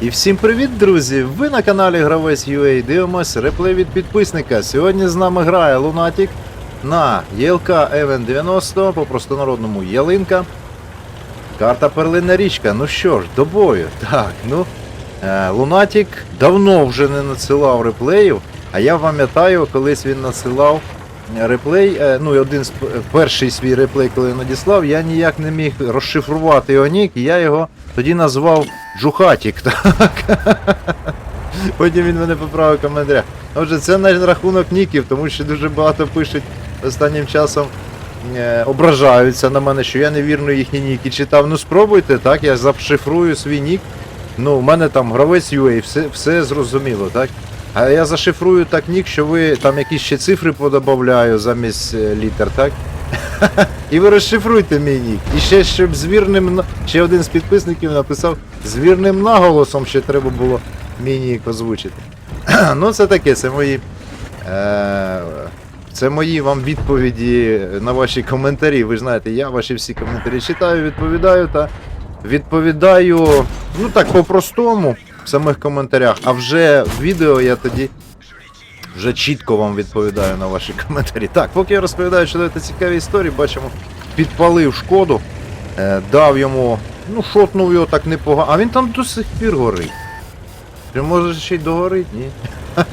І всім привіт, друзі! Ви на каналі Гравець UA дивимось реплей від підписника. Сьогодні з нами грає Лунатік на ЄЛК Event 90 по простонародному Ялинка. Карта Перлина річка. Ну що ж, до бою. Так, ну. Е, Лунатік давно вже не надсилав реплеїв, а я пам'ятаю, колись він надсилав реплей. е, Ну, і один з перший свій реплей, коли надіслав, я ніяк не міг розшифрувати його нік, і я його тоді назвав Джухатік. Так. Потім він мене поправив в коментарях. Отже, це на рахунок ніків, тому що дуже багато пишуть останнім часом. е, Ображаються на мене, що я невірно їхні ніки читав. Ну спробуйте, так, я зашифрую свій нік. Ну, у мене там гравець UA, все, все зрозуміло, так? А я зашифрую так нік, що ви там якісь ще цифри подобавляю замість е, літер, так? І ви розшифруйте мій нік. І ще щоб з вірним на- ще один з підписників написав з вірним наголосом, що треба було мій нік озвучити. ну, це таке, це мої. Е- це мої вам відповіді на ваші коментарі. Ви знаєте, я ваші всі коментарі читаю, відповідаю та відповідаю, ну так, по-простому в самих коментарях. А вже в відео я тоді вже чітко вам відповідаю на ваші коментарі. Так, поки я розповідаю чудові та цікаві історії, бачимо, підпалив шкоду, е, дав йому, ну, шотнув його так непогано. А він там до сих пір горить. Чи може ще й догорить? Ні.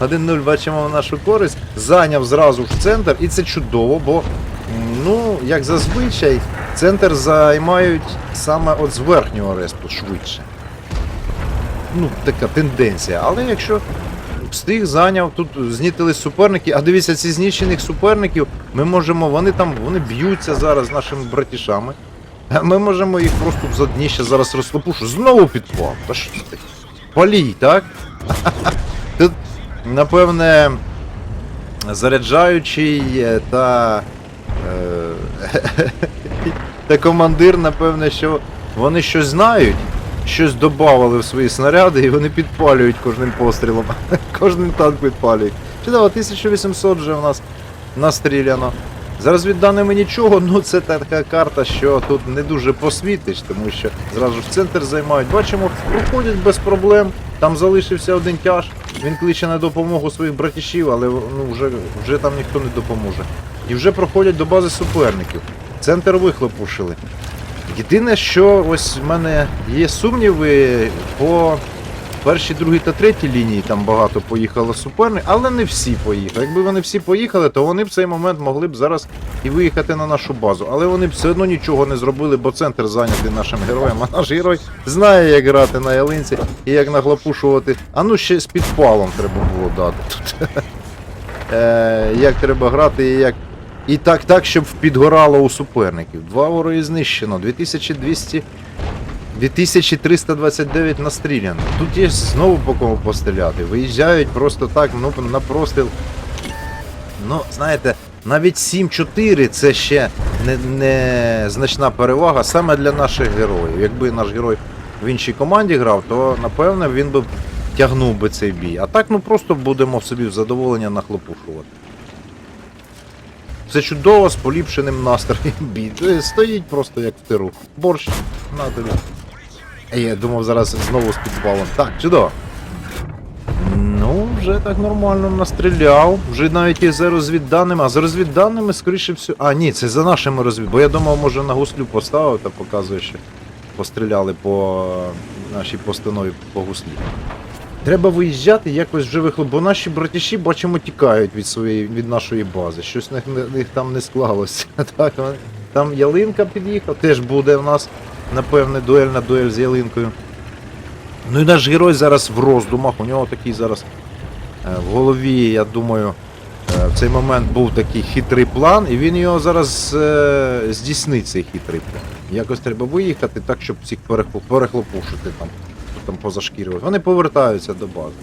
1-0 бачимо в нашу користь. Зайняв зразу ж центр, і це чудово, бо, ну, як зазвичай, центр займають саме от з верхнього респу швидше. Ну, така тенденція. Але якщо встиг зайняв, тут знітили суперники, а дивіться, ці знищених суперників, ми можемо, вони там, вони б'ються зараз з нашими братішами. Ми можемо їх просто в задніще зараз розлопушу. Знову підпав. Та що це? Палій, так? Тут, напевне, заряджаючий е, та. Е, та командир, напевне, що вони щось знають, щось додавали в свої снаряди і вони підпалюють кожним пострілом. Кожним танк підпалюють. Чудово, 1800 вже в нас настріляно. За розвідданими нічого, ну це така карта, що тут не дуже посвітиш, тому що зразу ж центр займають. Бачимо, проходять без проблем. Там залишився один тяж. Він кличе на допомогу своїх братішів, але ну, вже, вже там ніхто не допоможе. І вже проходять до бази суперників. Центр вихлопушили. Єдине, що ось в мене є сумніви по першій, другій та третій лінії там багато поїхало суперник, але не всі поїхали. Якби вони всі поїхали, то вони в цей момент могли б зараз і виїхати на нашу базу. Але вони б все одно нічого не зробили, бо центр зайнятий нашим героєм. А наш герой знає, як грати на ялинці і як наглопушувати. А ну ще з підпалом треба було дати тут. Е, як треба грати і як. І так, так, щоб підгорало у суперників. Два вороги знищено, 2200. 2329 настріляно. Тут є знову по кому постріляти. Виїжджають просто так, ну на простріл. Ну, знаєте, навіть 7-4 це ще не, не значна перевага саме для наших героїв. Якби наш герой в іншій команді грав, то напевно він би тягнув би цей бій. А так ну просто будемо собі задоволення нахлопушувати. Це чудово з поліпшеним настроєм бій. Е, Стоїть просто як в тиру. Борщ, на тобі. Е, Я думав зараз знову з підпалом. Так, чудово. Ну, вже так нормально настріляв. Вже навіть і за розвідданими. А за розвідданими, скоріше всього. А, ні, це за нашими розвід. Бо я думав, може на гуслю поставив та показує, що постріляли по нашій постанові по гуслі. Треба виїжджати якось вихлоп, бо наші братіші, бачимо, тікають від своєї від нашої бази. Щось в них, в них там не склалося. Так, там ялинка під'їхав, теж буде в нас, напевне, дуельна дуель з ялинкою. Ну і наш герой зараз в роздумах, у нього такий зараз е, в голові, я думаю, е, в цей момент був такий хитрий план, і він його зараз е, здійснить цей хитрий план. Якось треба виїхати так, щоб всіх перехлопушити там, там позашкірювати. Вони повертаються до бази.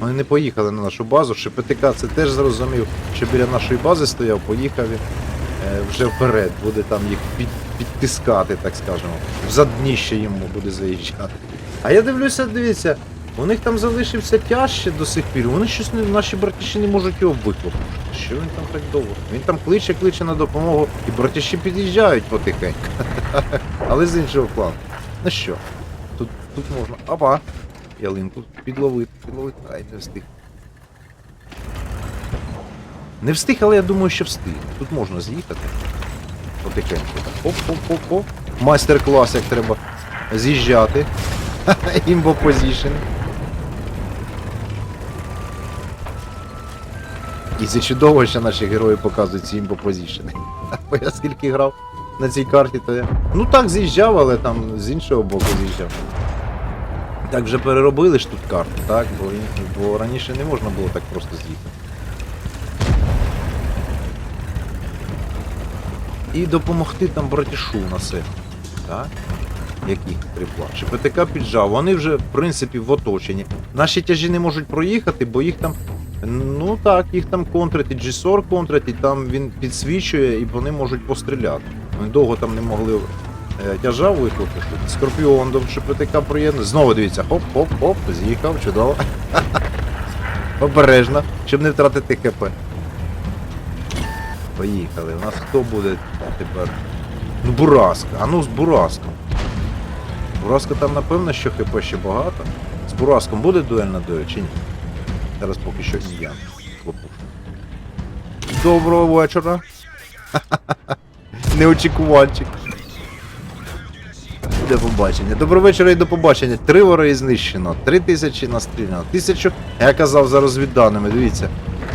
Вони не поїхали на нашу базу. ШПТК це теж зрозумів, що біля нашої бази стояв, поїхав він е, вже вперед, буде там їх під, підтискати, так скажемо. В задніще йому буде заїжджати. А я дивлюся, дивіться, у них там залишився тяж ще до сих пір. Вони щось не, наші братіші не можуть його виклопити. Що він там так довго? Він там кличе, кличе на допомогу, і братіші під'їжджають потихеньку. Але з іншого плану. Ну що, тут можна. Опа! Ялинку підловити, підловити. Ай, не встиг. Не встиг, але я думаю, що встиг. Тут можна з'їхати. Потихеньку. Оп-оп-оп-оп. Майстер-клас, як треба з'їжджати. Імбо позішн. І це чудово, що наші герої показують ці імбо позішени. Бо я скільки грав на цій карті, то я. Ну так з'їжджав, але там з іншого боку з'їжджав. Так вже переробили ж тут карту, так? Бо, бо раніше не можна було так просто з'їхати. І допомогти там братішу на це. Так? Які трипла. ШПТК піджав. Вони вже, в принципі, в оточенні. Наші тяжі не можуть проїхати, бо їх там. Ну так, їх там контрить, і G-SOR контрить, і там він підсвічує, і вони можуть постріляти. Вони довго там не могли тяжа викликати. Скорпіон до ШПТК приєднує. Знову дивіться, хоп-хоп-хоп, з'їхав, чудово. Обережно, щоб не втратити ХП. Поїхали. У нас хто буде тепер? Ну, Бураска. А ну з Бураском. Бураска там напевно, що ХП ще багато. З Бураском буде дуельна дуель чи ні? Зараз поки що і я. Доброго вечора. Неочікуванчик. Буде побачення. Доброго вечора і до побачення. Три вори знищено, три тисячі настріляно. Тисячу, я казав за розвідданими, дивіться.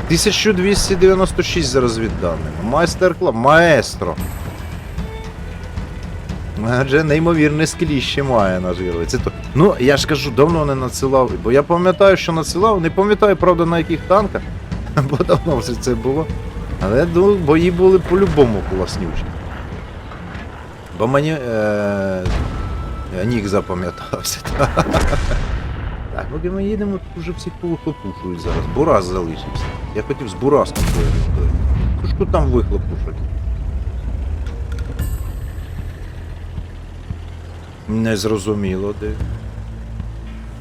1296 за розвідданими. Майстер-клас, маестро. Адже неймовірне скеліще має наш герой. Це то. Ну, я ж кажу, давно не надсилав. Бо я пам'ятаю, що надсилав, не пам'ятаю, правда, на яких танках, бо давно вже це було. Але ну, бої були по-любому класнючі. Бо мені е, нік запам'ятався. Так, поки ми їдемо, тут вже всіх повихлопушують зараз. Бураз залишився. Я хотів з Буразком поїхати. Кушку там вихлопушать. Незрозуміло де.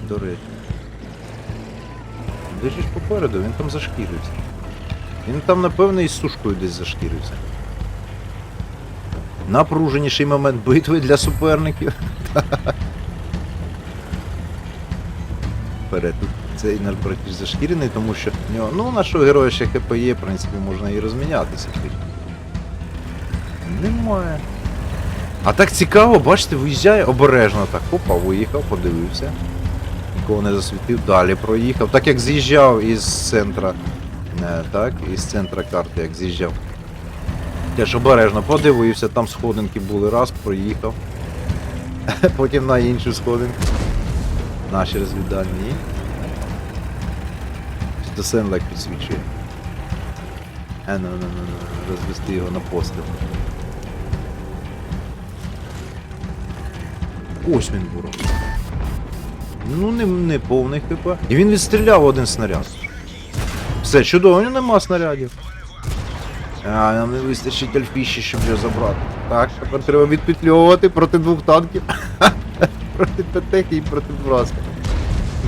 До речі. Де ж попереду, він там зашкірився. Він там, напевно, із сушкою десь зашкірився. Напруженіший момент битви для суперників. Вперед. Тут цей братіж зашкірений, тому що в нього. Ну, у нашого героя ще ХП є, в принципі, можна і розмінятися. Немає. А так цікаво, бачите, виїжджає обережно так. Опа, виїхав, подивився. Нікого не засвітив, далі проїхав. Так як з'їжджав із центра. Не, так, із центра карти, як з'їжджав. Теж обережно подивився, там сходинки були, раз, проїхав. Потім на іншу сходинку. Наші розвідальні. До Сенлек підсвічує. Е, ну, ну, ну, ну, розвести його на постріл. Ось він буров. Ну, не, не повний хп. І він відстріляв один снаряд. Все, чудово, у нього нема снарядів. А, нам не вистачить альфіші, щоб його забрати. Так, тепер треба відпетльовувати проти двох танків. проти Петехи і проти Браска.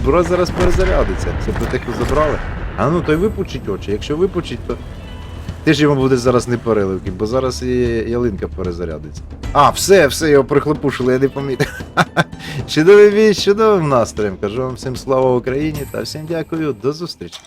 Брас зараз перезарядиться. Це Петеху забрали. А ну той випучить очі. Якщо випучить, то теж йому буде зараз не переливки, бо зараз і ялинка перезарядиться. А, все, все, його прихлопушили, я не помітив. Чудовий бій, чудовим настроєм. Кажу вам всім слава Україні та всім дякую, до зустрічі.